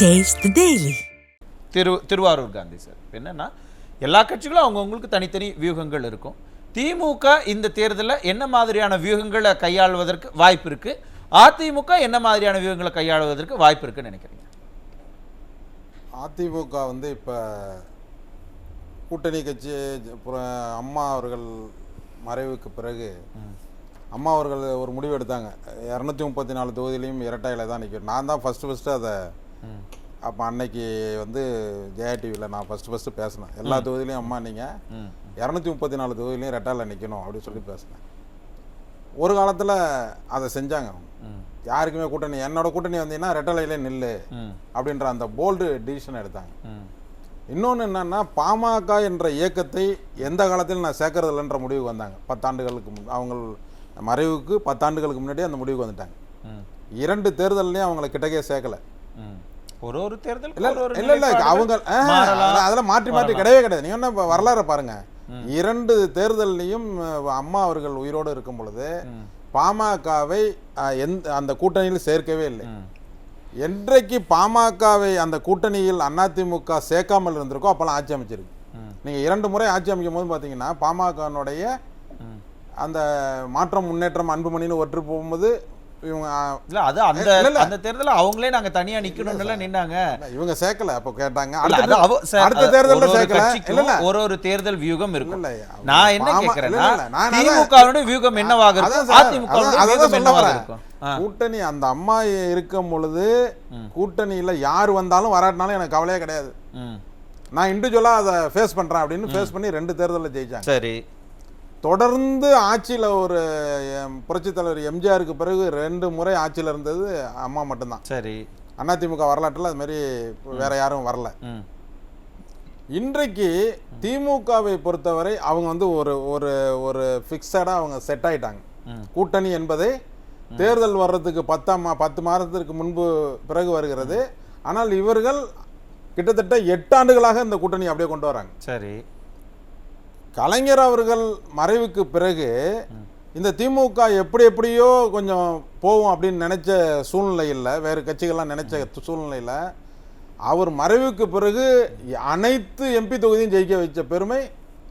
Taste the Daily. திரு Thiruvarur Gandhi sir. என்னன்னா எல்லா கட்சிகளும் அவங்கவுங்களுக்கு தனித்தனி வியூகங்கள் இருக்கும். திமுக இந்த தேர்தலில் என்ன மாதிரியான வியூகங்களை கையாளுவதற்கு வாய்ப்பு இருக்கு? அதிமுக என்ன மாதிரியான வியூகங்களை கையாளுவதற்கு வாய்ப்பு இருக்குன்னு நினைக்கிறீங்க? அதிமுக வந்து இப்போ கூட்டணி கட்சி அப்புறம் அம்மா அவர்கள் மறைவுக்கு பிறகு அம்மா அவர்கள் ஒரு முடிவு எடுத்தாங்க. இரநூத்தி முப்பத்தி நாலு தொகுதியிலையும் இரட்டையில தான் நிற்கும் நான் தான் ஃபஸ்ட்டு ஃபஸ்ட்டு அதை அப்போ அன்னைக்கு வந்து ஜெயா டிவியில் நான் ஃபஸ்ட்டு ஃபஸ்ட்டு பேசினேன். எல்லா தொகுதியிலையும் அம்மா நீங்கள் இரநூத்தி முப்பத்தி நாலு தொகுதியிலையும் ரெட்டாயில் நிற்கணும் அப்படின்னு சொல்லி பேசினேன். ஒரு காலத்தில் அதை செஞ்சாங்க யாருக்குமே கூட்டணி என்னோட கூட்டணி வந்தீங்கன்னா ரெட்டலையிலே நில்லு அப்படின்ற அந்த போல்டு டிசிஷன் எடுத்தாங்க. இன்னொன்று என்னன்னா பாமக என்ற இயக்கத்தை எந்த காலத்திலும் நான் சேர்க்கறதில்லன்ற முடிவுக்கு வந்தாங்க. பத்தாண்டுகளுக்கு முன் அவங்க மறைவுக்கு பத்தாண்டுகளுக்கு முன்னாடியே அந்த முடிவுக்கு வந்துட்டாங்க. இரண்டு தேர்தல்லையும் அவங்கள கிட்டக்கே சேர்க்கல. ஒரு ஒரு தேர்தல் இல்ல இல்ல அவங்க. அதெல்லாம் மாற்றி மாற்றி கிடையவே கிடையாது நீங்க என்ன வரலாறு பாருங்க இரண்டு தேர்தல்லையும் அம்மா அவர்கள் உயிரோடு இருக்கும் பொழுது. பாமகவை எந்த அந்த கூட்டணியில் சேர்க்கவே இல்லை என்றைக்கு பாமகவை அந்த கூட்டணியில் அதிமுக சேர்க்காமல் இருந்திருக்கோ அப்போல்லாம் ஆட்சி அமைச்சிருக்கு ம். நீங்க இரண்டு முறை ஆட்சி அமைக்கும் போது பார்த்தீங்கன்னா பாமகனுடைய. அந்த மாற்றம் முன்னேற்றம் அன்புமணின்னு ஒற்று போகும்போது இவங்க இல்ல அது அந்த. அந்த தேர்தல்ல அவங்களே நாங்க தனியா நிக்கணும்னு நின்னாங்க. இவங்க சேர்க்கல அப்போ கேட்டாங்க. அடுத்த தேர்தல்ல சேர்க்கல. ஒரு ஒரு தேர்தல் வியூகம் இருக்கும். நான் என்ன அதான் திமுகவுடைய வியூகம் என்னவாக இருக்கும்? அதிமுக என்னவாக. இருக்கும். கூட்டணி அந்த அம்மா இருக்கும் பொழுது கூட்டணியில யார் வந்தாலும் வராட்டினாலும் எனக்கு கவலையே கிடையாது. நான் இண்டிவிஜுவலா அதை ஃபேஸ் பண்றேன் அப்படின்னு ஃபேஸ் பண்ணி ரெண்டு தேர்தலில் ஜெயிச்சாங்க. சரி. தொடர்ந்து ஆட்சியில ஒரு புரட்சித் தலைவர் எம்ஜிஆருக்கு பிறகு ரெண்டு முறை ஆட்சியில இருந்தது அம்மா மட்டும்தான். சரி. அதிமுக வரலாற்றில் அது மாதிரி வேற யாரும் வரல. இன்றைக்கு திமுகவை பொறுத்தவரை அவங்க வந்து ஒரு ஒரு ஒரு ஃபிக்ஸடாக அவங்க செட் ஆயிட்டாங்க. கூட்டணி என்பதை தேர்தல் வர்றதுக்கு பத்தாம் பத்து மாதத்திற்கு முன்பு பிறகு வருகிறது. ஆனால் இவர்கள் கிட்டத்தட்ட எட்டு ஆண்டுகளாக இந்த கூட்டணி அப்படியே கொண்டு வராங்க. சரி. கலைஞர் அவர்கள் மறைவுக்கு பிறகு இந்த திமுக எப்படி எப்படியோ கொஞ்சம் போகும் அப்படின்னு நினைச்ச சூழ்நிலையில் வேறு கட்சிகள்லாம் நினைச்ச சூழ்நிலையில் அவர் மறைவுக்கு பிறகு அனைத்து எம்பி தொகுதியும் ஜெயிக்க வச்ச பெருமை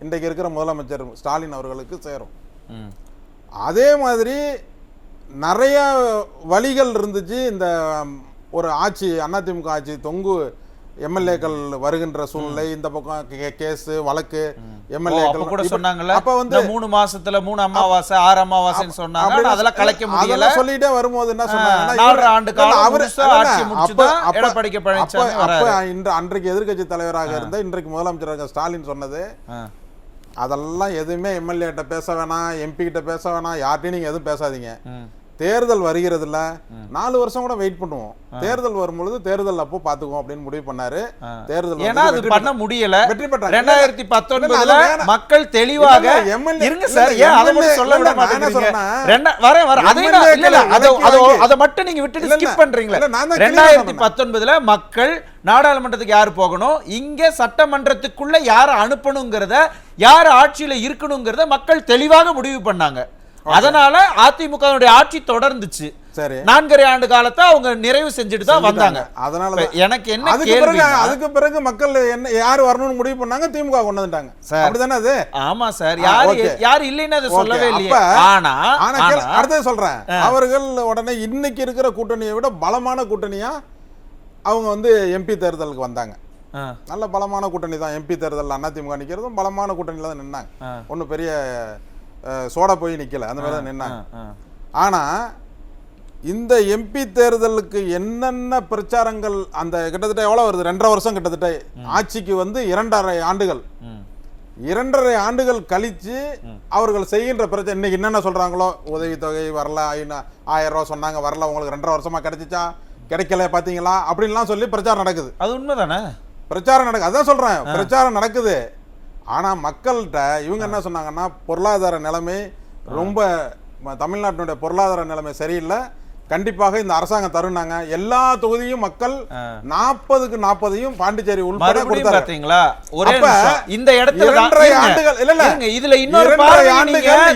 இன்றைக்கு இருக்கிற முதலமைச்சர் ஸ்டாலின் அவர்களுக்கு சேரும். அதே மாதிரி நிறைய வழிகள் இருந்துச்சு. இந்த ஒரு ஆட்சி அதிமுக ஆட்சி தொங்கு எம்எல்ஏக்கள் வருகின்ற சூழ்நிலை இந்த பக்கம் கேஸ் வழக்கு எம்எல்ஏக்கள் கூட சொன்னாங்கல்ல அப்ப வந்து மூணு மாசத்துல மூணு அமாவாசை ஆறு அமாவாசைன்னு சொன்னாங்க அதெல்லாம் கலைக்க முடியல சொல்லிட்டே வரும்போது என்ன இவரு- ஆண்டு காலம் அவரு- ஆட்சி முடிச்சுதான் அப்ப- எடப்பாடி கே. பழனிசாமி வராரு. இன்று அன்றைக்கு எதிர்க்கட்சி தலைவராக இருந்த இன்றைக்கு முதலமைச்சராக ஸ்டாலின் சொன்னது. அதெல்லாம் எதுவுமே எம்எல்ஏ கிட்ட பேச வேணாம் எம்பி கிட்ட பேச வேணாம் யார்ட்டையும் நீங்க எதுவும் பேசாதீங்க. தேர்தல் வருகிறதுல நாலு வருஷம் கூட வெயிட் பண்ணுவோம் தேர்தல் வரும்பொழுது தேர்தல் அப்போ பாத்துக்குவோம் அப்படின்னு முடிவு பண்ணாரு. தேர்தல் ஏன்னா அது பண்ண பெற்ற- முடியல வெற்றி பெற்றாங்க. ரெண்டாயிரத்தி பத்தொன்பதுல. மக்கள் தெளிவாக இருங்க சார் ஏன் அதை மட்டும் சொல்ல விட மாட்டேங்கிறீங்க வரேன் வரேன் அதை நான்- இல்ல இல்ல அதை மட்டும் நீங்க விட்டுட்டு. ஸ்கிப் பண்றீங்களே ரெண்டாயிரத்தி. பத்தொன்பதுல மக்கள் நாடாளுமன்றத்துக்கு யார் போகணும் இங்க சட்டமன்றத்துக்குள்ள யார் அனுப்பணுங்கிறத யார் ஆட்சியில இருக்கணுங்கிறத மக்கள் தெளிவாக முடிவு பண்ணாங்க அதனால அதிமுகவுடைய ஆட்சி தொடர்ந்துச்சு. சரி. நான்கரை ஆண்டு காலத்தை அவங்க நிறைவு செஞ்சுட்டு தான் வந்தாங்க. அதனால எனக்கு என்ன அதுக்கு பிறகு அதுக்கு பிறகு மக்கள் என்ன யார் வரணும்னு முடிவு பண்ணாங்க? திமுக கொண்டு வந்துட்டாங்க. சார். அப்படிதானே அது? ஆமா சார். யாரு. யாரு இல்லைன்னு அதை சொல்லவே இல்லையே. ஆனா ஆனா அடுத்தது சொல்றேன். அவர்கள் உடனே இன்னைக்கு இருக்கிற கூட்டணியை விட பலமான கூட்டணியா அவங்க வந்து எம்பி தேர்தலுக்கு வந்தாங்க. நல்ல பலமான கூட்டணி தான் எம்பி தேர்தல் அதிமுக நிக்கிறதும் பலமான கூட்டணியில தான் நின்னாங்க. ஒன்றும் பெரிய சோடா போய் நிக்கல. அந்த மாதிரி தான் நின்னாங்க. ஆ, ஆனா இந்த எம்பி தேர்தலுக்கு என்னென்ன பிரச்சாரங்கள் அந்த கிட்டத்தட்ட எவ்வளவு வருது? ரெண்டரை வருஷம் கிட்டத்தட்ட ஆட்சிக்கு வந்து இரண்டரை ஆண்டுகள். இரண்டரை ஆண்டுகள் கழிச்சு அவர்கள் செய்கின்ற பிரச்சனை இன்னைக்கு என்னென்ன சொல்றாங்களோ? உதவித்தொகை வரல ஆயிரம் ரூபாய் சொன்னாங்க வரல உங்களுக்கு ரெண்டரை வருஷமா கிடைச்சிச்சா? கிடைக்கல பாத்தீங்களா? அப்படின்லாம் சொல்லி பிரச்சாரம் நடக்குது. அது உண்மைதானே? பிரச்சாரம் நடக்குது அதான் சொல்றேன் பிரச்சாரம் நடக்குது. ஆனா மக்கள்கிட்ட இவங்க என்ன சொன்னாங்கன்னா பொருளாதார நிலைமை ரொம்ப தமிழ்நாட்டினுடைய பொருளாதார நிலைமை சரியில்லை. கண்டிப்பாக இந்த அரசாங்கம் தருனாங்க எல்லா தொகுதியும் மக்கள். நாற்பதுக்கு நாற்பதையும் பாண்டிச்சேரி உள்பட பாத்தீங்களா? ஒரே. இந்த இடத்துல இரண்டரை ஆண்டுகள் இல்ல இல்ல. இதுல இன்னொரு ஆண்டுகள்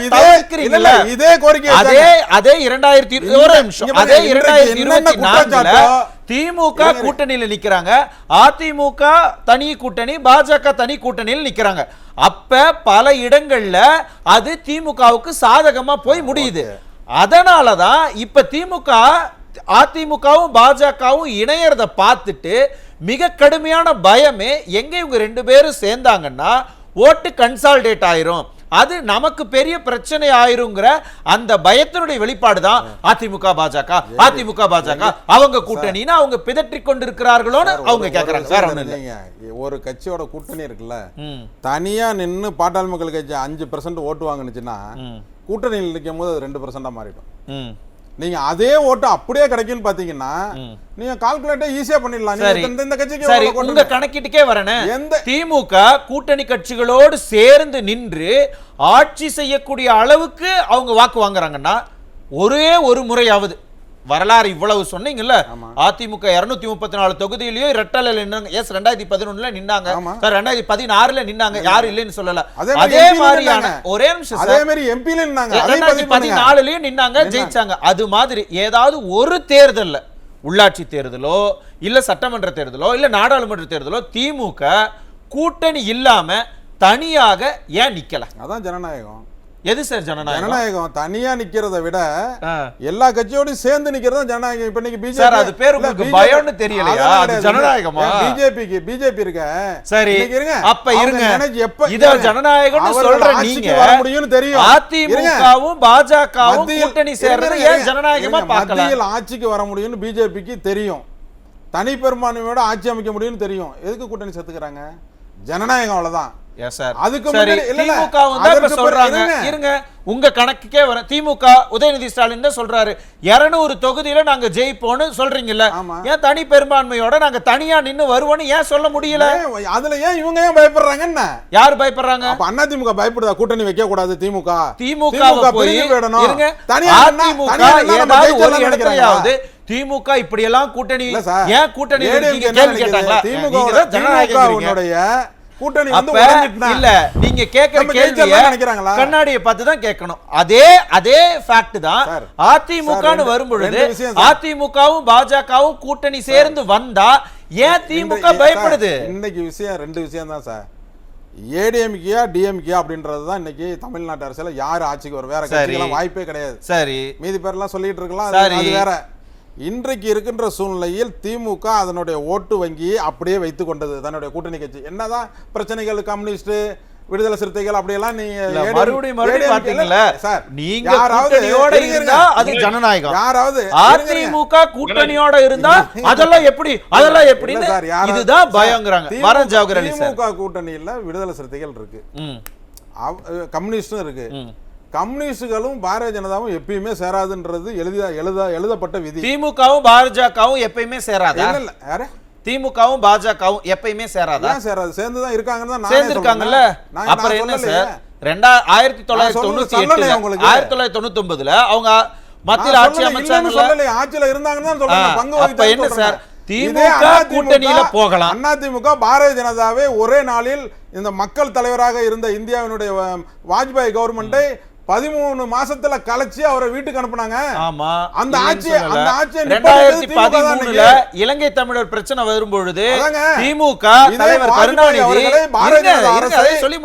இதே இதே கோரிக்கை அதே அதே இரண்டாயிரத்தி ஒரு நிமிஷம். அதே இரண்டாயிரத்தி இருபத்தி குற்றச்சாட்டோ- திமுக. கூட்டணியில நிக்கிறாங்க. அதிமுக தனி கூட்டணி பாஜக தனி கூட்டணியில் நிக்கிறாங்க. அப்ப பல இடங்கள்ல அது திமுகவுக்கு சாதகமா போய் முடியுது. அதனாலதான் இப்ப திமுக அதிமுகவும் பாஜகவும் இணையறத பார்த்துட்டு மிக கடுமையான பயமே எங்க இவங்க ரெண்டு பேரும் சேர்ந்தாங்கன்னா ஓட்டு கன்சால்டேட் ஆயிரும் அது நமக்கு பெரிய பிரச்சனை ஆயிருங்கிற அந்த பயத்தினுடைய வெளிப்பாடு தான் அதிமுக பாஜக. அதிமுக பாஜக. அவங்க கூட்டணின்னு அவங்க பிதற்றிக் கொண்டிருக்கிறார்களோன்னு அவங்க கேக்குறாங்க. வேற ஒண்ணும் இல்ல. இல்லைங்க. ஒரு கட்சியோட கூட்டணி இருக்குல்ல தனியா நின்னு பாட்டாளி மக்கள் கட்சி அஞ்சு பர்சன்ட் ஓட்டு வாங்குனுச்சுன்னா கூட்டணியில் நிற்கும் போது அது ரெண்டு பர்சன்டா மாறிடும். நீங்க அதே ஓட்டு அப்படியே கிடைக்கும்னு பாத்தீங்கன்னா. நீங்க கால்குலேட்டே ஈஸியா பண்ணிடலாம். நீங்க இந்த- கட்சிக்கு சரி உங்க கணக்கீட்டுக்கே வரேனே எந்த திமுக கூட்டணி கட்சிகளோடு சேர்ந்து நின்று ஆட்சி செய்யக்கூடிய அளவுக்கு அவங்க வாக்கு வாங்குறாங்கன்னா ஒரே ஒரு முறையாவது வரலாறு இவ்வளவு சொன்னீங்கல்ல. அதிமுக இருநூத்தி முப்பத்தி நாலு தொகுதியிலயும் ரெட்டலையில் நின்னாங்க. எஸ் ரெண்டாயிரத்தி பதினொன்னுல நின்னாங்க. சார் ரெண்டாயிரத்தி பதினாறுல நின்னாங்க. யாரும் இல்லைன்னு சொல்லல. அதே மாதிரியான நின்னாங்க. ஒரே நிமிஷம் அதே மாதிரி எம்பில அதே ரெண்டாயிரத்தி. பதினாலுலயும் நின்னாங்க. ஜெயிச்சாங்க. அது மாதிரி ஏதாவது ஒரு தேர்தல்ல உள்ளாட்சி தேர்தலோ இல்ல சட்டமன்ற தேர்தலோ இல்ல நாடாளுமன்ற தேர்தலோ திமுக கூட்டணி இல்லாம தனியாக ஏன் நிக்கல? அதான் ஜனநாயகம். எது சார் ஜனநாயகம்? ஜனநாயகம் தனியா நிக்கிறத விட. எல்லா கட்சியோடையும் சேர்ந்து நிக்கிறது ஜனநாயகம். இப்ப இன்னைக்கு பிஜேபி சார், அது பேர் உங்களுக்கு பயம்னு தெரியலையா? அது ஜனநாயகமா? பிஜேபிக்கு பிஜேபி இருக்க? சரி இருங்க. அப்ப இருங்க. எப்ப இத. ஜனநாயகம்னு சொல்ற ஆட்சிக்கு நீங்க வர முடியும்னு தெரியும். அதிமுகவும் பாஜகவும் கூட்டணி சேர்றது ஏன் ஜனநாயகமா இருங்க. பார்க்கல? மத்தியில் ஆட்சிக்கு வர முடியும்னு பிஜேபிக்கு தெரியும். தனி பெரும்பான்மையோட ஆட்சி அமைக்க முடியும்னு தெரியும். எதுக்கு கூட்டணி சேர்த்துக்கிறாங்க? ஜனநாயகம் அவ்வளவுதான். எஸ் சார் அதுக்கு சரி. திமுக வந்து சொல்றாங்க. இருங்க. உங்க கணக்குக்கே வர திமுக உதயநிதி ஸ்டாலின் தான் சொல்றாரு. 200 தொகுதியில நாங்க ஜெயிப்போம்னு சொல்றீங்கல்ல. ஏன் தனி பெரும்பான்மையோட நாங்க தனியா நின்னு வருவோம்னு ஏன் சொல்ல முடியல? அதுல ஏன் இவங்க ஏன் பயப்படுறாங்க என்ன? யார் பயப்படுறாங்க? அப்ப அண்ணா திமுக பயப்படுதா? கூட்டணி வைக்க கூடாது திமுக. திமுக போய். இருங்க. தனியா நம்ம ஏதாவது ஒரு இடத்துலயாவது திமுக இப்படி எல்லாம் கூட்டணி. ஏன் கூட்டணி கேள்வி? கேட்டாங்களா? திமுக ஜனநாயகம் கூட்டணி. இல்ல நீங்க கேக்குற கேள்விய? கண்ணாடியை பார்த்து தான் கேட்கணும் அதே அதே ஃபேக்ட் தான் அதிமுகன்னு வரும்பொழுது. அதிமுகவும் பாஜகவும் கூட்டணி சேர்ந்து வந்தா ஏன் திமுக பயப்படுது இன்னைக்கு விஷயம் ரெண்டு விஷயம் தான் சார் ஏடிஎம்கேயா டிஎம்கேயா அப்படின்றது தான் இன்னைக்கு தமிழ்நாட்டு அரசியல யார் ஆட்சிக்கு வரும் வேற. கட்சிக்கெல்லாம் வாய்ப்பே கிடையாது சரி மீதி பேர்லாம் சொல்லிட்டு இருக்கலாம். அது வேற இன்றைக்கு இருக்கின்ற சூழ்நிலையில் திமுக அதனுடைய ஓட்டு வங்கியை அப்படியே வைத்துக் கொண்டது தன்னுடைய கூட்டணி கட்சி. என்னதான் பிரச்சனைகள் கம்யூனிஸ்ட் விடுதலை சிறுத்தைகள் அப்படியெல்லாம் நீங்க மறுபடியும் மறுபடியும் பாத்தீங்களா சார் நீங்க யாராவது கூட்டணியோட இருந்தா. அது ஜனநாயகம். யாராவது. அதிமுக கூட்டணியோட இருந்தா அதெல்லாம் எப்படி அதெல்லாம் யாரா- இதுதான் பயங்கிறாங்க திமுக வர ஜவஹர் அலி சார். திமுக கூட்டணியில விடுதலை சிறுத்தைகள் இருக்கு. கம்யூனிஸ்டும் இருக்கு. கம்யூனிஸ்டுகளும் பாரதிய ஜனதாவும் எப்பயுமே சேராதுன்றது எழுத எழுத எழுதப்பட்ட விதி திமுகவும் பாஜகவும் எப்பயுமே சேராதா இல்ல யாரு திமுகவும் பாஜகவும் எப்பயுமே சேராதா சேராது சேர்ந்து தான் இருக்காங்கன்னு தான் சேர்ந்து இருக்காங்கல்ல அப்புறம் என்ன. சார் ரெண்டா ஆயிரத்தி தொள்ளாயிரத்தி தொண்ணூத்தி உங்களுக்கு. ஆயிரத்தி தொள்ளாயிரத்தி தொண்ணூத்தி ஒன்பதுல அவங்க மத்தியில் ஆட்சி சொல்லலையே. ஆட்சியில இருந்தாங்கன்னு. ஆ, பங்கு அப்ப வகித்தாங்கன்னு என்ன. சார்? திமுக கூட்டணியில போகலாம். அதிமுக பாரதிய ஜனதாவே ஒரே நாளில் இந்த மக்கள் தலைவராக இருந்த இந்தியாவினுடைய வாஜ்பாய் கவர்மெண்டை பதிமூணு மாசத்துல கலைச்சு அவரை வீட்டுக்கு அனுப்புனாங்க. ஆமா. அந்த சொல்லல. அந்த ஆட்சியை ரெண்டாயிரத்தி பதிமூணுல இலங்கை தமிழர் பிரச்சனை வரும்பொழுது அதாங்க. திமுக தலைவர் கருணாநிதி சொல்லி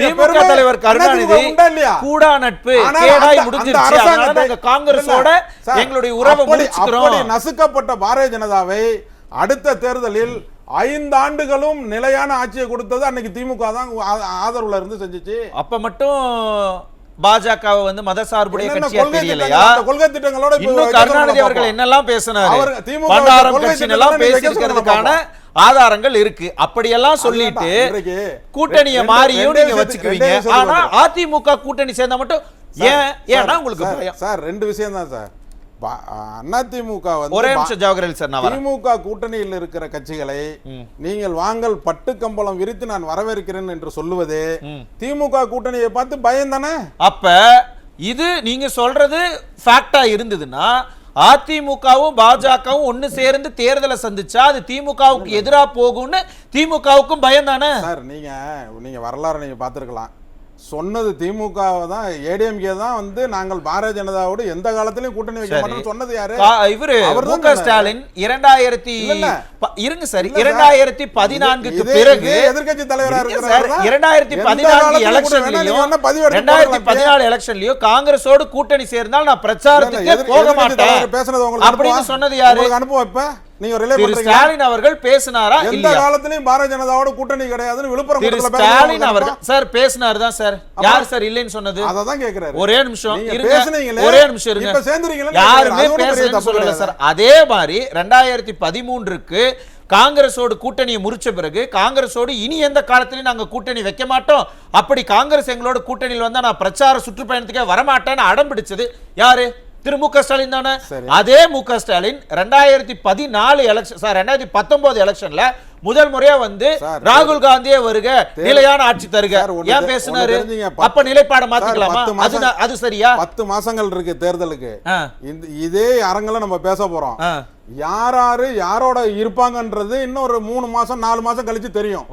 திமுக பெருமை தலைவர் கருணாநிதி? கூடா நட்பு கேடாய் முடிஞ்சிருச்சு. காங்கிரஸோட எங்களுடைய உறவை முடிச்சுக்கிறோம். நசுக்கப்பட்ட பாரதிய ஜனதாவை அடுத்த தேர்தலில் ஐந்து ஆண்டுகளும் நிலையான ஆட்சியை கொடுத்தது அன்னைக்கு திமுக தான் ஆதரவுல இருந்து செஞ்சுச்சு. அப்ப மட்டும் பாஜகவை வந்து மதசார்புடைய கட்சியா தெரியலையா? கொள்கை திட்டங்களோட இன்னும் கருணாநிதி அவர்கள். என்னெல்லாம் பேசினாரு? பண்டாரம் எல்லாம் வைக்க பேசியிருக்கிறதுக்கான ஆதாரங்கள் இருக்கு. அப்படியெல்லாம் சொல்லிட்டு கூட்டணியை மாறியும் நீங்க வச்சுக்குவீங்க. ஆனா. அதிமுக கூட்டணி சேர்ந்தா மட்டும் ஏன் ஏன்னா உங்களுக்கு சார், ரெண்டு விஷயம் தான் சார். அதிமுக வந்து ஒரே நிமிஷம் சார் நான் திமுக கூட்டணியில் இருக்கிற கட்சிகளை நீங்கள் வாங்கள் பட்டு கம்பளம் விரித்து நான் வரவேற்கிறேன் என்று சொல்லுவது. திமுக கூட்டணியை பார்த்து பயம் தானே? அப்ப இது நீங்க சொல்றது ஃபேக்டா இருந்ததுன்னா அதிமுகவும் பாஜகவும் ஒண்ணு சேர்ந்து தேர்தலை சந்திச்சா அது திமுகவுக்கு எதிரா போகும்னு திமுகவுக்கும் பயம் தானே? சார் நீங்க நீங்க வரலாறு நீங்க பார்த்துருக்கலாம். சொன்னது திமுக தான் ஏடிஎம்கே தான் வந்து நாங்கள் பாரதிய ஜனதாவோடு எந்த காலத்திலயும் கூட்டணி வைக்க சரி. மாட்டோம்னு சொன்னது யாரு? இவரு மு. ஸ்டாலின் இரண்டாயிரத்தி இருங்க சார். இரண்டாயிரத்தி பதினான்குக்கு பிறகு இதே எதிர்க்கட்சி தலைவரா தான் இரண்டாயிரத்தி பதினான்கு எலெக்ஷன்லயும் ரெண்டாயிரத்தி பதினாலு எலெக்ஷன்லயும் காங்கிரஸோடு கூட்டணி சேர்ந்தால் நான் பிரச்சாரத்துக்கே போக மாட்டேன். பேசுனது உங்களுக்கு அப்படின்னு? சொன்னது யாரு? அனுப்புவோம் இப்ப? நீங்க ரிலே பண்றீங்க. ஸ்டாலின் அவர்கள் பேசினாரா எந்த காலத்திலயும் பாரதிய ஜனதாவோட கூட்டணி கிடையாதுன்னு விழுப்புரம் திரு ஸ்டாலின் அவர்கள்? சார் பேசினாரு தான் சார். யார் சார் இல்லைன்னு சொன்னது? அதை தான் கேக்குறாரு. ஒரே நிமிஷம் இருங்க. பேசுனீங்களே, ஒரே நிமிஷம் இருங்க. இப்ப சேர்ந்துறீங்களே, யாருமே பேசலன்னு சொல்லல. சார். அதே மாதிரி ரெண்டாயிரத்தி பதிமூன்றுக்கு காங்கிரஸோடு கூட்டணியை முறிச்ச பிறகு காங்கிரஸோடு இனி எந்த காலத்திலையும் நாங்க கூட்டணி வைக்க மாட்டோம். அப்படி காங்கிரஸ் எங்களோட கூட்டணியில் வந்தா நான் பிரச்சார சுற்றுப்பயணத்துக்கே வரமாட்டேன்னு அடம் பிடிச்சது யாரு? திரு மு க ஸ்டாலின் தானே. அதே மு க ஸ்டாலின் ரெண்டாயிரத்தி பதினாலு எலெக்ஷன் சார் ரெண்டாயிரத்தி பத்தொன்பது எலெக்ஷன்ல முதல் முறையா வந்து ராகுல் காந்தியே வருக நிலையான ஆட்சி தருக. ஏன் பேசினாரு? அப்ப நிலைப்பாட மாத்திக்கலாமா? அது சரியா? பத்து மாசங்கள் இருக்கு தேர்தலுக்கு. இதே அரங்கில நம்ம பேச போறோம். ஆ. யார் யாரு யாரோட இருப்பாங்கன்றது இன்னும் ஒரு மூணு மாசம் நாலு மாசம் கழிச்சு தெரியும்.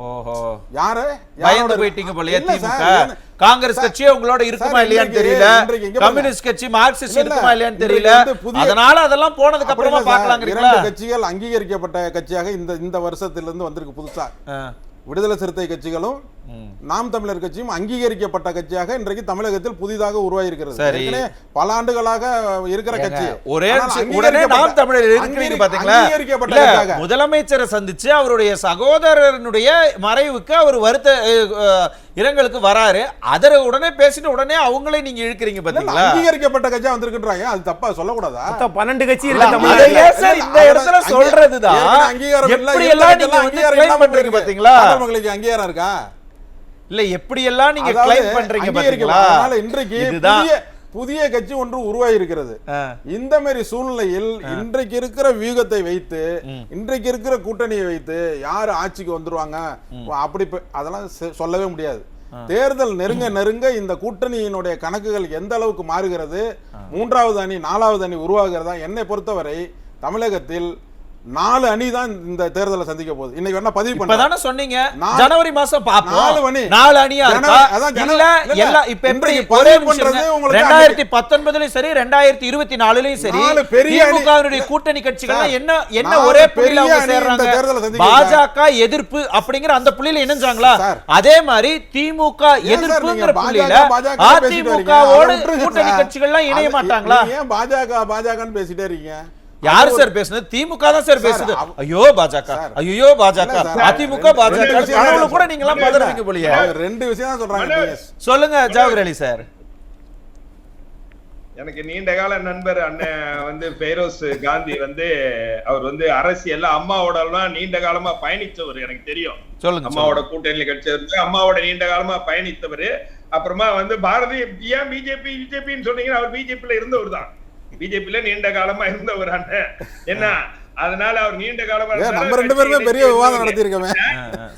யாரு? பயந்து போயிட்டீங்க போலயே திமுக. காங்கிரஸ் சார், கட்சியே உங்களோட இருக்குமா இல்லையான்னு தெரியல. கம்யூனிஸ்ட் கட்சி மார்க்சிஸ்ட். இருக்குமா இல்லையான்னு தெரியல. அதனால அதெல்லாம் போனதுக்கு அப்புறமா பாக்கலாங்கிறீங்களா கட்சிகள் அங்கீகரிக்கப்பட்ட கட்சியாக இந்த இந்த வருஷத்திலிருந்து வந்திருக்கு புதுசா விடுதலை சிறுத்தை கட்சிகளும். நாம் தமிழர் கட்சியும் அங்கீகரிக்கப்பட்ட கட்சியாக இன்றைக்கு தமிழகத்தில் புதிதாக. ஏற்கனவே பல ஆண்டுகளாக இருக்கிற கட்சி. ஒரே உடனே நாம் அங்கீகரிக்கப்பட்ட- தமிழர் இருக்கிறீங்க பாத்தீங்களா. முதலமைச்சரை சந்திச்சு அவருடைய சகோதரனுடைய மறைவுக்கு அவர் வருத்த இரங்கலுக்கு வராரு. அதர உடனே பேசிட்டு உடனே அவங்களே நீங்க இழுக்கிறீங்க பாத்தீங்களா? அங்கீகரிக்கப்பட்ட கட்சியா வந்திருக்குன்றாங்க. அது தப்பா சொல்லக்கூடாதா? பன்னெண்டு கட்சி இந்த இடத்துல சொல்றதுதான்? அங்கீகாரம் இல்ல, அங்கீகாரம் பண்றீங்க. பாத்தீங்களா? அங்கீகாரம் இருக்கா? இல்ல எப்படி எல்லாம் நீங்க கிளைம் பண்றீங்க பாத்தீங்களா அதனால இன்றைக்கு புதிய புதிய கட்சி ஒன்று உருவாகி இருக்கிறது. இந்த மாதிரி சூழ்நிலையில் இன்றைக்கு இருக்கிற வியூகத்தை வைத்து இன்றைக்கு இருக்கிற கூட்டணியை வைத்து யார் ஆட்சிக்கு வந்துருவாங்க? அப்படி அதெல்லாம் சொல்லவே முடியாது. தேர்தல் நெருங்க நெருங்க இந்த கூட்டணியினுடைய கணக்குகள் எந்த அளவுக்கு மாறுகிறது? மூன்றாவது அணி நாலாவது அணி உருவாகிறதா? என்னை பொறுத்தவரை தமிழகத்தில் நாலு அணி தான் இந்த தேர்தலை சந்திக்க போகுது. இன்னைக்கு வேணா பதிவு பண்ண சொன்னீங்க? ஜனவரி மாசம் நாலு அணி. நாலு அணியா இல்ல எல்லாம் இப்ப எப்படி ஒரே பண்றது ரெண்டாயிரத்தி பத்தொன்பதுலயும் சரி ரெண்டாயிரத்தி இருபத்தி நாலுலயும் சரி பெரிய. திமுகவினுடைய கூட்டணி கட்சிகள் என்ன என்ன ஒரே புள்ளியில அவங்க சேர்றாங்க? பாஜக எதிர்ப்பு அப்படிங்கிற அந்த புள்ளியில இணைஞ்சாங்களா. அதே மாதிரி திமுக எதிர்ப்புங்கிற புள்ளியில? அதிமுகவோட கூட்டணி சார். கட்சிகள்லாம் இணைய மாட்டாங்களா? ஏன் பாஜக பாஜகன்னு பேசிட்டே இருக்கீங்க? யார் சார் பேசுனது திமுக தான் சார் பேசுது ஐயோ பாஜக. ஐயோ பாஜக. அதிமுக பாஜக கனவுல கூட. நீங்க எல்லாம். பதறீங்க போலியே ரெண்டு விஷயம் தான் சொல்றாங்க. சொல்லுங்க ஜாகர் அலி சார் எனக்கு நீண்ட கால நண்பர் அண்ணன் வந்து ஃபெரோஸ் காந்தி வந்து அவர் வந்து அரசியல்ல அம்மாவோட எல்லாம் நீண்ட காலமா பயணிச்சவர் எனக்கு தெரியும் சொல்லுங்க அம்மாவோட கூட்டணியில கிடைச்சது அம்மாவோட நீண்ட காலமா பயணித்தவர் அப்புறமா வந்து பாரதிய ஏன் பிஜேபி பிஜேபின்னு சொன்னீங்கன்னா அவர் பிஜேபில இருந்தவர் தான் பிஜேபில நீண்ட காலமா இருந்தவர் அண்ணன் என்ன அதனால அவர் நீண்ட காலமா. நம்ம ரெண்டு பேருமே பெரிய விவாதம் நடத்திருக்கோமே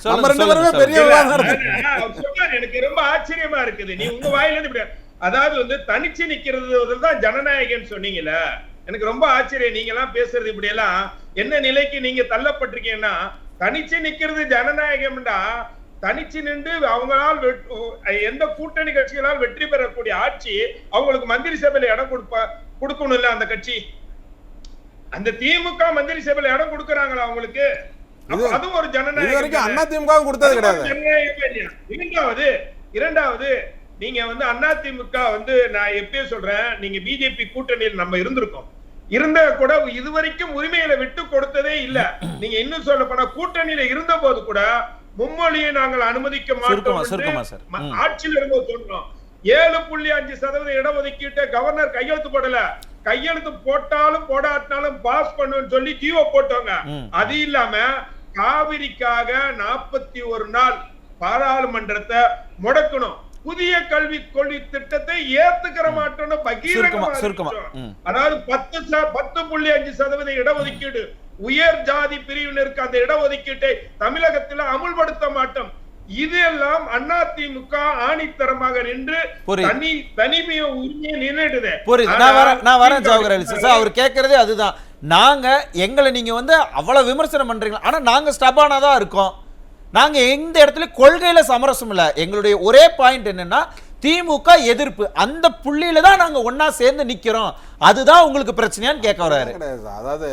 நம்ம ரெண்டு பேருமே பெரிய விவாதம் அவர் சொன்னாரு, எனக்கு ரொம்ப ஆச்சரியமா இருக்குது. நீ உங்க வாயில இருந்து இப்படி அதாவது வந்து தனிச்சு நிக்கிறது தான் ஜனநாயகன் சொன்னீங்கல்ல. எனக்கு ரொம்ப ஆச்சரியம். நீங்க எல்லாம் பேசுறது இப்படி எல்லாம் என்ன நிலைக்கு நீங்க தள்ளப்பட்டிருக்கீங்கன்னா தனிச்சு நிக்கிறது ஜனநாயகம்டா. தனிச்சு நின்று அவங்களால் வெட்- எந்த கூட்டணி கட்சிகளால் வெற்றி பெறக்கூடிய ஆட்சி அவங்களுக்கு மந்திரி சபையில இடம் கொடுப்ப கொடுக்கணும் இல்ல அந்த கட்சி. அந்த திமுக மந்திரி சபையில இடம் கொடுக்கறாங்களா அவங்களுக்கு அதுவும் ஒரு ஜனநாயகம் தானே? அண்ணா திமுக கொடுத்தது கிடையாது? இரண்டாவது இரண்டாவது நீங்க வந்து அதிமுக வந்து நான் எப்பயே சொல்றேன் நீங்க பிஜேபி கூட்டணியில் நம்ம இருந்திருக்கோம். இருந்த கூட இதுவரைக்கும் உரிமையில விட்டு கொடுத்ததே இல்ல. நீங்க இன்னும் சொல்ல போனா கூட்டணியில இருந்த போது கூட மும்மொழியை நாங்கள் அனுமதிக்க மாட்டோம். ஆட்சியில் இருக்கும்போது சொன்னோம் ஏழு புள்ளி அஞ்சு சதவீத இடஒதுக்கீட்டை கவர்னர் கையெழுத்து போடல கையெழுத்து போட்டாலும் போடாட்டினாலும் பாஸ் பண்ணுன்னு சொல்லி ஜியோ போட்டோங்க. அது இல்லாம காவிரிக்காக நாற்பத்தி ஒரு நாள் பாராளுமன்றத்தை முடக்கணும். புதிய கல்வி கொள்கை திட்டத்தை ஏத்துக்கிற மாட்டோம்னு சுருக்கமா பகீரங்கமா சுருக்கமா. அறிவிச்சோம். ம். அதாவது பத்து பத்து புள்ளி அஞ்சு சதவீத இடஒதுக்கீடு. உயர் ஜாதி பிரிவினருக்கு அந்த இடஒதுக்கீட்டை தமிழகத்தில் அமுல்படுத்த மாட்டோம். இதெல்லாம் அதிமுக ஆணித்தரமாக நின்று. தனி தனிமைய உரிமையை நின்றுடுது புரியுது. நான் வரேன் நான் வரேன் ஜவஹர் அலி சார். அவர் கேட்கறதே அதுதான். நாங்க எங்களை நீங்க வந்து அவ்வளவு விமர்சனம் பண்றீங்க ஆனா நாங்க ஸ்டபானா தான் இருக்கோம். நாங்க எந்த இடத்துல கொள்கையில சமரசம் இல்ல. எங்களுடைய ஒரே பாயிண்ட் என்னன்னா திமுக எதிர்ப்பு. அந்த புள்ளியில தான் நாங்க ஒண்ணா சேர்ந்து நிக்கிறோம். அதுதான் உங்களுக்கு பிரச்சனையான்னு கேட்க வர்றாரு. அதாவது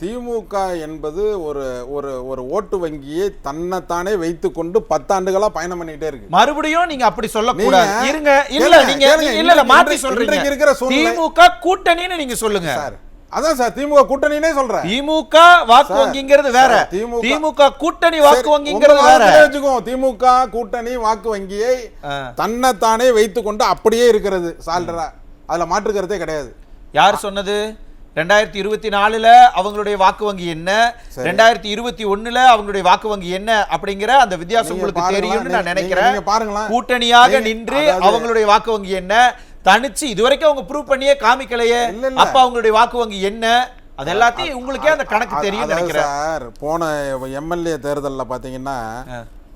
திமுக என்பது ஒரு ஒரு ஒரு ஓட்டு வங்கியை தன்னைத்தானே வைத்துக்கொண்டு பத்தாண்டுகளா பயணம் பண்ணிட்டே இருக்கு. மறுபடியும் நீங்க அப்படி சொல்லக்கூடாது. இருங்க இல்ல நீங்க. இல்ல இல்ல இன்றைக்கு- சொல்றீங்க. இருக்கிற திமுக கூட்டணின்னு நீங்க சொல்லுங்க. சார் அதான் சார் திமுக கூட்டணினே சொல்றேன். திமுக வாக்கு வங்கிங்கிறது வேற. திமுக கூட்டணி வாக்கு வங்கிங்கிறது வேற. வச்சுக்குவோம். திமுக கூட்டணி வாக்கு வங்கியை. தன்னைத்தானே வைத்துக்கொண்டு அப்படியே இருக்கிறது சால்டரா. அதுல மாற்றுக்கிறதே கிடையாது. யார் சொன்னது? ரெண்டாயிரத்தி இருபத்தி நாலுல அவங்களுடைய வாக்கு வங்கி என்ன? ரெண்டாயிரத்தி இருபத்தி ஒண்ணுல அவங்களுடைய வாக்கு வங்கி என்ன? அப்படிங்கிற அந்த வித்தியாசம் உங்களுக்கு தெரியும்னு நான் நினைக்கிறேன். கூட்டணியாக நின்று அவங்களுடைய வாக்கு வங்கி என்ன? தனிச்சு இதுவரைக்கும் அவங்க ப்ரூவ் பண்ணியே காமிக்கலையே. அப்ப அவங்களுடைய வாக்கு வங்கி என்ன? அது எல்லாத்தையும் உங்களுக்கே அந்த கணக்கு தெரியும் நினைக்கிறேன். சார் போன எம்எல்ஏ தேர்தல்ல பாத்தீங்கன்னா.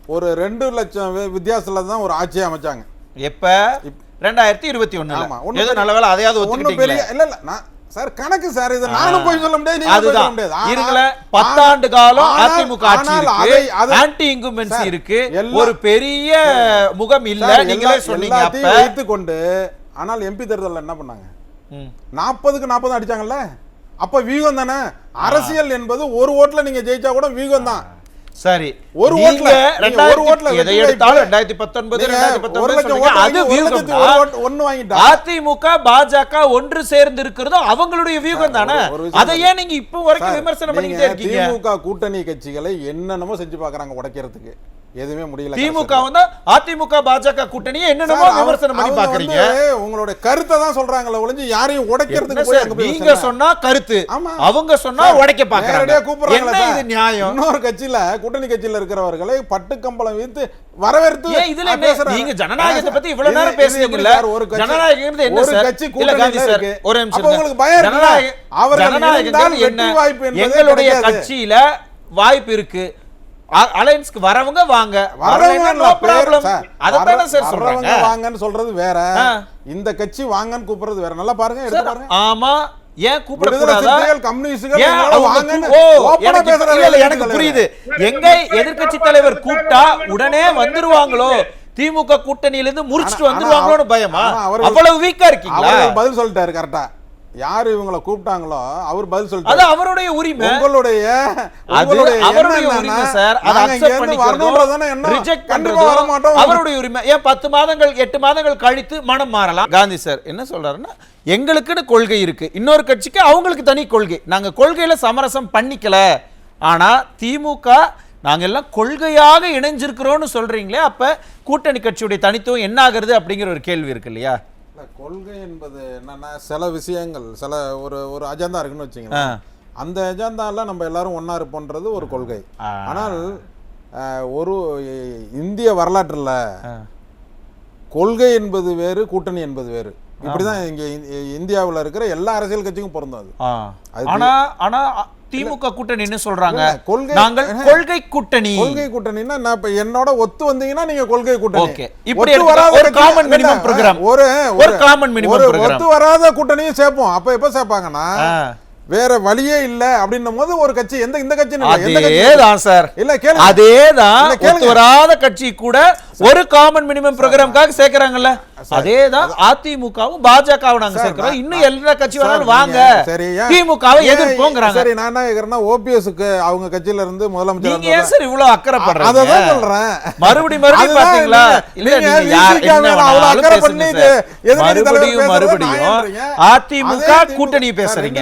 ஒரு ரெண்டு லட்சம் வித்தியாசத்துல தான் ஒரு ஆட்சியை அமைச்சாங்க. எப்ப? ரெண்டாயிரத்தி இருபத்தி ஏதோ பெரிய- நல்ல வேலை அதையாவது ஒத்துக்கிட்டீங்களே. இல்ல இல்ல நான் சார் கணக்கு சார் இது நானும் போய் சொல்ல முடியாது நீங்க சொல்ல முடியாது. இருங்களேன் பத்தாண்டு காலம் அதிமுக ஆட்சி இருக்கு ஆன்டி இன்குமென்சி இருக்கு. ஒரு பெரிய முகம் இல்ல நீங்களே சொன்னீங்க அப்ப. எல்லாத்தையும் வைத்துக்கொண்டு ஆனால் எம்பி தேர்தல்ல என்ன பண்ணாங்க. நாற்பதுக்கு நாற்பது அடிச்சாங்கல்ல? அப்ப வீகம் தானே? அரசியல் என்பது ஒரு ஓட்டுல நீங்க ஜெயிச்சா கூட வீகம் தான். சரி ஒரு ஒரு ரெண்டாயிரத்தி- ஓட்டுல எதை எடுத்தாலும். ரெண்டாயிரத்தி பத்தொன்பது ரெண்டாயிரத்தி பத்தொன்பது அது ஒண்ணு வாங்கிட்டா. அதிமுக பாஜக ஒன்று சேர்ந்து இருக்கிறதும் அவங்களுடைய வியூகம் தானே அதை ஏன் நீங்க இப்ப வரைக்கும் விமர்சனம் பண்ணிக்கிட்டே இருக்கீங்க திமுக கூட்டணி கட்சிகளை என்னென்னமோ செஞ்சு பாக்குறாங்க உடைக்கிறதுக்கு எதுவுமே முடியல திமுக. வந்து அதிமுக பாஜக கூட்டணியை என்னென்னமோ விமர்சனம் பண்ணி பாக்குறீங்க வந்து உங்களுடைய கருத்தை தான் சொல்றாங்களே ஒழிஞ்சு யாரையும் உடைக்கிறதுக்கு நீங்க. சொன்னா கருத்து. அவங்க சொன்னா உடைக்க பாக்குறாங்க சார். இது நியாயம் இன்னொரு கட்சியில கூட்டணி கட்சியில இருக்கிறவர்களை பட்டு கம்பளம் வைத்து வரவேற்று இதுல. நீங்க ஜனநாயகத்தை பத்தி இவ்வளவு நேரம் பேசுறீங்கல்ல ஒரு கட்சி- ஜனநாயகங்கிறது என்ன ஒரு கட்சி சார் இருக்கு. ஒரு நிமிஷம். உங்களுக்கு பயம் இருக்குல்ல? ஜனநாயக- அவர்கள் ஜனநாயகங்கிறது இருந்தால் என்ன வாய்ப்பு எங்களுடைய. கட்சியில வாய்ப்பு இருக்கு அலையன்ஸ்க்கு வரவங்க வாங்க. problem. சார், சொல்றாங்க. வாங்கன்னு சொல்றது வேற. இந்த கட்சி வாங்கன்னு கூப்பிடுறது வேற. நல்லா பாருங்க எடுத்து பாருங்க. ஆமா. ஏன் கூப்பிடக்கூடாதா? எனக்கு. புரியுது. எங்க எதிர்க்கட்சி தலைவர் கூப்பிட்டா உடனே வந்துருவாங்களோ? திமுக கூட்டணியில இருந்து முடிச்சிட்டு ஆனா- வந்துருவாங்களோன்னு பயமா? அவ்வளவு வீக்கா இருக்கீங்களா? பதில் சொல்லிட்டாரு கரெக்டா யாரு இவங்களை கூப்பிட்டாங்களோ அவர் பதில் அது சொல்லிட்டாரு அவருடைய உரிமை. உங்களுடைய அது உங்களுடைய அவருடைய உரிமை சார் அதை அக்செப்ட் பண்ணிக்கிறதும் எண்ணம். ரிஜெக்ட் கண்டிப்பா வர மாட்டோம். அவருடைய உரிமை. ஏன் பத்து மாதங்கள் எட்டு மாதங்கள் கழித்து மனம் மாறலாம்? காந்தி சார் என்ன சொல்றாருன்னா எங்களுக்குன்னு கொள்கை இருக்கு. இன்னொரு கட்சிக்கு அவங்களுக்கு தனி கொள்கை. நாங்க கொள்கையில சமரசம் பண்ணிக்கல. ஆனா திமுக நாங்க எல்லாம் கொள்கையாக இணைஞ்சிருக்கிறோம்னு சொல்றீங்களே அப்ப கூட்டணி கட்சியுடைய தனித்துவம் என்ன ஆகுறது அப்படிங்கிற ஒரு கேள்வி இருக்கு இல்லையா? இல்ல, கொள்கை என்பது என்னன்னா சில விஷயங்கள் சில ஒரு ஒரு அஜெண்டா இருக்குன்னு வச்சுங்களேன். அந்த அஜெண்டால நம்ம எல்லாரும் ஒண்ணா இருப்போன்றது ஒரு கொள்கை. ஆனால் ஒரு இந்திய வரலாற்றுல. கொள்கை என்பது வேறு கூட்டணி என்பது வேறு இப்படிதான் இங்க இந்தியாவுல இருக்கிற எல்லா அரசியல் கட்சிக்கும் பொருந்தும். அது ஆனா ஆனா திமுக கூட்டணி என்ன சொல்றாங்க. கொள்கை- நாங்கள் கொள்கை கூட்டணி. கொள்கை கூட்டணின்னா நான் இப்ப என்னோட ஒத்து வந்தீங்கன்னா நீங்க கொள்கை கூட்டணி. Okay. இப்படி வராத ஒரு minimum இல்ல, program. ஒரு ஒரு minimum ஒரு program. ஒத்து வராத கூட்டணியும் சேர்ப்போம். அப்ப எப்ப சேர்ப்பாங்கன்னா ஆ. வேற வழியே இல்ல அப்படின்னும் போது ஒரு கட்சி எந்த இந்த கட்சி அதேதான் சார். இல்ல கேளுங்க. அதேதான் வராத கட்சி கூட ஒரு காமன் மினிமம் ப்ரோக்ராம்காக சேர்க்கறாங்கல்ல. அதேதான் அதிமுகவும் பாஜகவும் நாங்க சார், சேர்க்கிறோம். இன்னும் எல்லா கட்சி வேணாலும் வாங்க. திமுகவை எதிர்ப்போங்கிறாங்க. சரி நான் என்ன கேக்குறேன்னா ஓபிஎஸ்க்கு அவங்க கட்சியில இருந்து முதலமைச்சர் நீங்க ஏன் சார் இவ்வளவு அக்கறை அததான் பண்றீங்க சொல்றேன். மறுபடியும் அதுதான் பாத்தீங்களா? இல்ல நீங்க யார் என்ன அவ்வளவு அக்கறை பண்ணி மறுபடியும் மறுபடியும். அதிமுக அதே திமுக கூட்டணி பேசுறீங்க.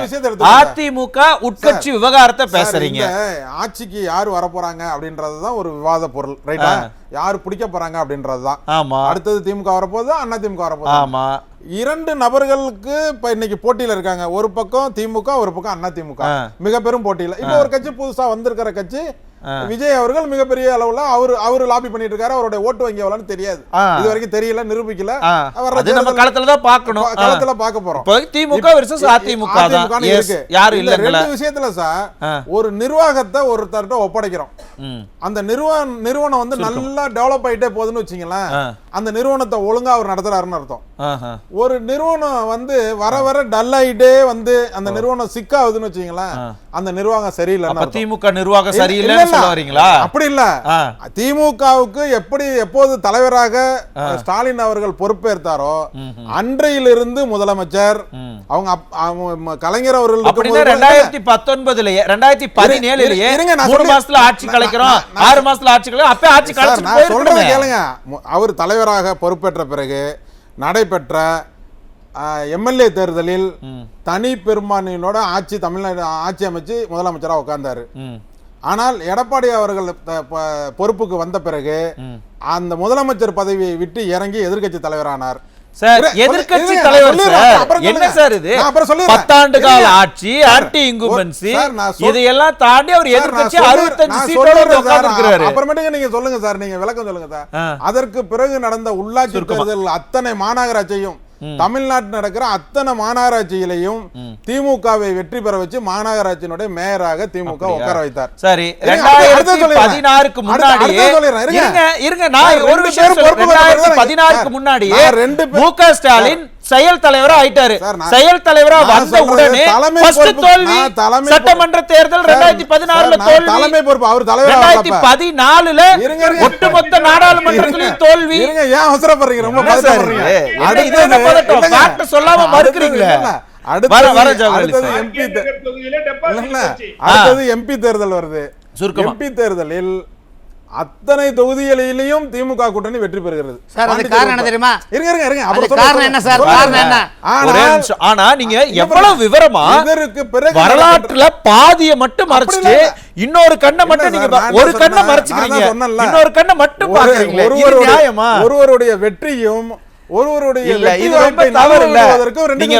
அதிமுக உட்கட்சி விவகாரத்தை பேசுறீங்க. ஆட்சிக்கு யார் வரப்போறாங்க அப்படின்றது தான் ஒரு விவாத பொருள் ரைட்டா யார் பிடிக்க போறாங்க அப்படின்றது தான் ஆமா. அடுத்தது திமுக வரப்போகுது அண்ணா திமுக வரப்போகுது. ஆமா. இரண்டு நபர்களுக்கு இப்ப இன்னைக்கு போட்டியில இருக்காங்க. ஒரு பக்கம் திமுக ஒரு பக்கம் அண்ணா திமுக. மிக பெரும் போட்டியில. இப்ப ஒரு கட்சி புதுசா வந்திருக்கிற கட்சி விஜய் அவர்கள் மிகப்பெரிய அளவுல அவர் அவர் லாபி பண்ணிட்டு இருக்காரு அவருடைய ஓட்டு வங்கி எவ்வளவுன்னு தெரியாது. இது வரைக்கும் தெரியல நிரூபிக்கல. அது நம்ம களத்துல தான் பார்க்கணும். களத்துல பார்க்க போறோம். திமுக வெர்சஸ் அதிமுக தான். யாரும் இல்லைங்களா. ரெண்டு விஷயத்துல சார். ஒரு நிர்வாகத்தை ஒருத்தர்கிட்ட ஒப்படைக்கிறோம். அந்த நிறுவனம் நிறுவனம் வந்து நல்லா டெவலப் ஆயிட்டே போகுதுன்னு வச்சுங்களேன். அந்த நிறுவனத்தை ஒழுங்கா அவர் நடத்துறாருன்னு அர்த்தம். ஒரு நிறுவனம் வந்து வர வர டல் ஆயிட்டே வந்து அந்த நிறுவனம் சிக்காகுதுன்னு வச்சுங்களேன் அந்த நிர்வாகம் அர்த்தம். திமுக நிர்வாகம் இல்ல, இல்ல. சொல்ல வரீங்களா அப்படி இல்ல. திமுகவுக்கு எப்படி எப்போது தலைவராக ஸ்டாலின் அவர்கள் பொறுப்பேற்றாரோ அன்றையிலிருந்து முதலமைச்சர். அவங்க கலைஞர் அவர்கள் ரெண்டாயிரத்தி பத்தொன்பதுலயே ரெண்டாயிரத்தி பதினேழுலயே மூணு மாசத்துல ஆட்சி கலைக்கிறோம். ஆறு மாசத்துல ஆட்சி கலைக்கிறோம். அப்ப ஆட்சி சொல்றதை போயிருக்கணுமே. கேளுங்க. அவர் தலைவராக பொறுப்பேற்ற பிறகு நடைபெற்ற எம்எல்ஏ தேர்தலில் தனி பெரும்பான்மையினோட ஆட்சி தமிழ்நாடு ஆட்சி அமைச்சு முதலமைச்சரா உட்கார்ந்தாரு. ஆனால் எடப்பாடி அவர்கள் பொறுப்புக்கு வந்த பிறகு அந்த முதலமைச்சர் பதவியை விட்டு இறங்கி எதிர்க்கட்சி தலைவரானார் எதிர்க்கட்சி தலைவர் என்ன. சார் இது. பத்தாண்டு கால. ஆட்சி ஆன்டி சொல்- இதையெல்லாம் தாண்டி அவர் சொல்லிடுறேன். அறுபத்தஞ்சு சீட்டோட. உட்கார்ந்துருக்கிறாரு அப்புறமேட்டுக்கு நீங்க சொல்லுங்க சார் நீங்க விளக்கம் சொல்லுங்க சார். அதற்கு பிறகு நடந்த உள்ளாட்சி தேர்தல் அத்தனை மாநகராட்சியும் தமிழ்நாட்டில் நடக்கிற அத்தனை மாநகராட்சியிலையும் திமுகவை வெற்றி பெற வச்சு மாநகராட்சியினுடைய மேயராக திமுக உட்கார வைத்தார் சரி. பதினாறுக்கு சொல்லிடுறேன். இருங்க. நான் ஒரு விஷயம். பதினாறுக்கு நான் ரெண்டு மு க ஸ்டாலின் செயல் தலைவரா ஆயிட்டாரு. செயல் தலைவரா வந்த உடனே தோல்வி சட்டமன்ற தேர்தல் ரெண்டாயிரத்தி பதினாறுல தோல்வி தலைமை பொறுப்பு அவர் தலைவர் ரெண்டாயிரத்தி பதினாலுல. ஒட்டுமொத்த நாடாளுமன்றத்திலையும் தோல்வி. ஏன் அவசரப்படுறீங்க? ரொம்ப பதட்டம்? சொல்லாம அடுத்தது மறுக்கிறீங்களே. அடுத்தது. எம்பி தேர்தல் வருது. எம்பி தேர்தலில் அத்தனை தொகுதிகளிலும் திமுக கூட்டணி வெற்றி பெறுகிறது சார், பாண்டிச்சேரி காரணம் தெரியுமா? இருங்க இருங்க இருங்க அப்புறம் காரணம் என்ன சார்? காரணம் என்ன? ஒரே ஆனால் நிமிஷம். ஆனா நீங்க எவ்வளவு விவரமா இதற்கு பிறகு வரலாற்றுல பாதிய மட்டும் மறைச்சிட்டு. இன்னொரு கண்ணை மட்டும் நீங்க ஒரு கண்ணை? மறைச்சுக்கிறீங்க. இன்னொரு கண்ணை மட்டும் நியாயமா ஒருவருடைய வெற்றியும் ஒருவருடைய இல்ல இது ரொம்ப தவறு இல்ல நீங்க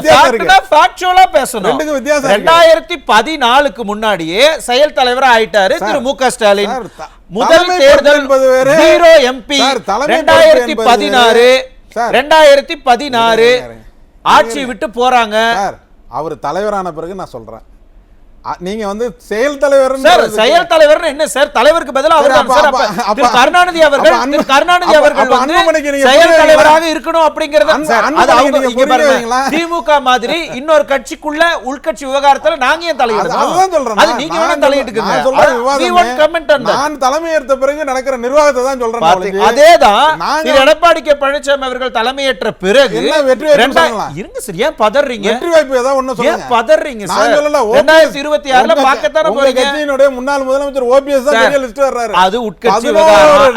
ஃபேக்சுவலா பேசணும் ரெண்டுக்கும் வித்தியாசம் இருக்கு. ரெண்டாயிரத்தி பதினாலுக்கு முன்னாடியே செயல் தலைவரா ஆயிட்டாரு திரு மு க ஸ்டாலின் முதல் தேர்தல் என்பது வேறு. ஜீரோ எம்பி சார், தலைமை ரெண்டாயிரத்தி பொறுப்பு என்பது பதினாறு வேறு. சார். ரெண்டாயிரத்தி பதினாறு இருங்க, இருங்க. ஆட்சி விட்டு போறாங்க அவர் தலைவரான பிறகு நான் சொல்றேன் நீங்க வந்து செயல் தலைவர் சார் செயல் தலைவர்னு என்ன சார் தலைவருக்கு பதிலா அவர் சார் கருணாநிதி அவர்கள் கருணாநிதி அவர்கள் வந்து செயல் தலைவராக? இருக்கணும் அப்படிங்கறது? திமுக மாதிரி இன்னொரு கட்சிக்குள்ள உள்கட்சி விவகாரத்துல நாங்க ஏன் தலையிடணும் அதுதான் சொல்றேன் அது. நீங்க வேணா தலையிட்டுக்கங்க நான் that. நான் தலைமையேற்ற பிறகு நடக்கிற நிர்வாகத்தை தான் சொல்றேன். அதேதான் திரு எடப்பாடி கே பழனிசாமி அவர்கள் தலைமையேற்ற பிறகு வெற்றி? இருங்க சார் ஏன் பதறீங்க வெற்றி வாய்ப்பு ஏதாவது ஒண்ணு சொல்லுங்க பதறீங்க சார் சொல்லல, OPS ரெண்டாயிரத்தி இருபத்தி ஆறுல உங்க போறீங்க கட்சியினுடைய முன்னாள் முதலமைச்சர் ஓபிஎஸ் தான் பெரிய லிஸ்ட் வர்றாரு அது உட்கட்சி.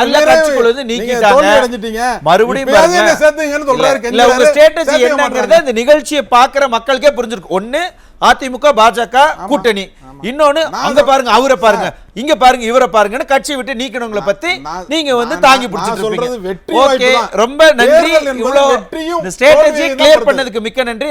அல்ல. கட்சிக்குள்ள இருந்து நீக்கிட்டாங்க. அடைஞ்சிட்டீங்க. மறுபடியும் இப்பயாவது பாருங்க. என்னை சேர்த்துங்கன்னு சொல்றாரு, இல்ல, உங்க. ஸ்ட்ராட்டஜி என்னங்கறத. இந்த நிகழ்ச்சியை பாக்குற மக்களுக்கே புரிஞ்சிருக்கு ஒண்ணு அதிமுக பாஜக கூட்டணி இன்னொன்னு அங்க பாருங்க அவரை பாருங்க இங்க பாருங்க இவரை பாருங்கன்னு கட்சியை விட்டு நீக்கணுங்களை பத்தி நீங்க வந்து தாங்கி பிடிச்சிட்டு ஓகே. ரொம்ப நன்றி இவ்வளவு ஸ்ட்ராட்டஜி கிளியர். பண்ணதுக்கு மிக்க நன்றி